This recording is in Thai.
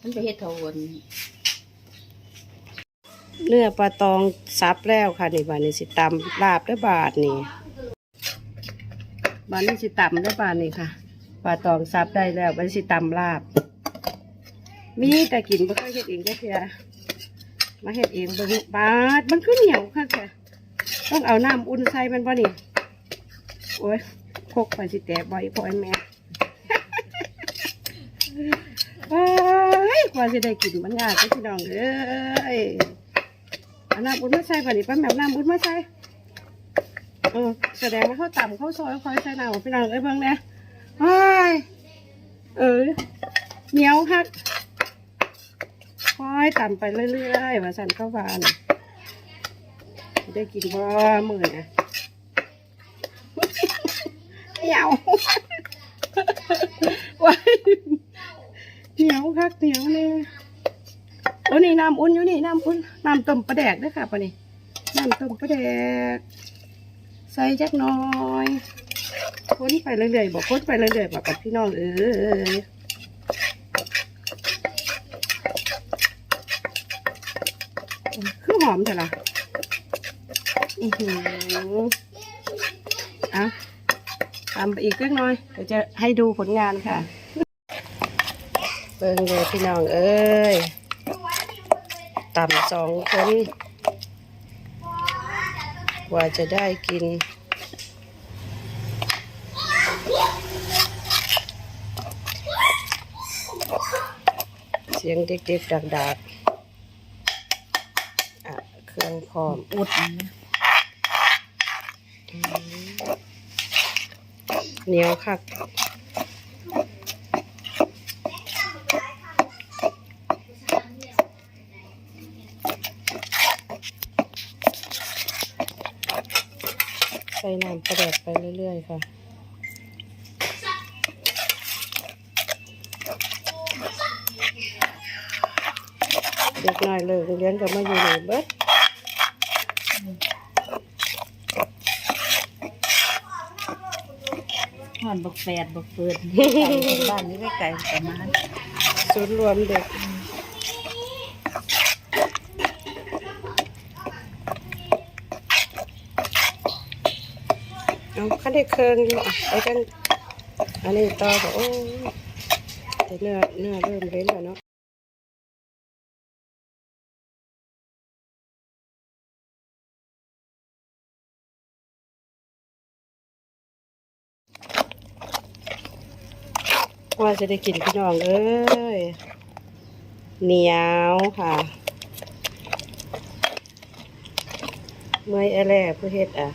มันไปเฮ็ดเทาวนเนื้อปลาตองซับแล้วค่ะนี่บานี้สิตำลาบได้บาทนี่บาดนี้สิตำได้บาทนี่ค่ะปลาตองซับได้แล้วบานี้สิตำลาบ มีแต่กินบ่เคยเฮ็ดเองได้เพียมาเฮ็ดเองเบิ่งบาดมันคือเหนียวค่ะแค่ต้องเอาน้ำอุ่นใส่มันบ่นี่โอ้ยพกไปสิแตกบ่อยพ่อไอ้แม่ ยกว่าจะได้กินมันยากพี่น้องเอ้ยเอาน้ำอุ่นมาใส่ป่ะนี่ป้าแมวน้ำอุ่นมาใส่เออแสดงว่าเขาต่ำเขาซอยคอยใส่น้ำพี่น้องเอ้ยเบิ่งเนี่ยว้ยเออเหนียวคักคอยต่ำไปเรื่อยๆว่าสันเข้าวานได้กินบ่มือนะเหนียวายเหนียวคัก เนียวเลยโอ้นี่น้ำอุ่นอยู่นี่น้ำอุ่นน้ำต้มปลาแดกด้วยค่ะปะนี่น้ำต้มปลาแดก ใส่จักน้อยค้นไปเรื่อยๆบอกค้นไปเรื่อยๆบอกกับพี่น้องเอ้ยคือหอมเถอะล่ะอือหืออะทำไปอีกเล็กน้อยเดี๋ยวจะให้ดูผลงานค่ะ เบิ่งเลยพี่น้องเอ้ยต่ำสองคนกว่าจะได้กิน เสียงเด็กๆดักๆอะเครื่องพร้อมอุดนะเหนียวคัก ใส่น้ำประแดดไปเรื่อย ๆ ค่ะ เด็กน้อยเลิกเรียนก็มาอยู่ในเบิดห่อนบักแฟดบักเปิดบ้านนี้ไม่ไกลประมาณศูนย์รวมเด็ก เอาคันได้เคืองอยู่อะไปกันอันนี้ต่อก็โอ้แต่เนื้อเนื้อเริ่มเล่นแล้วเนาะว่าจะได้กินพี่น้องเอ้ยเหนียวค่ะ เมื่อยแอแลเพื่อเฮ็ดอะ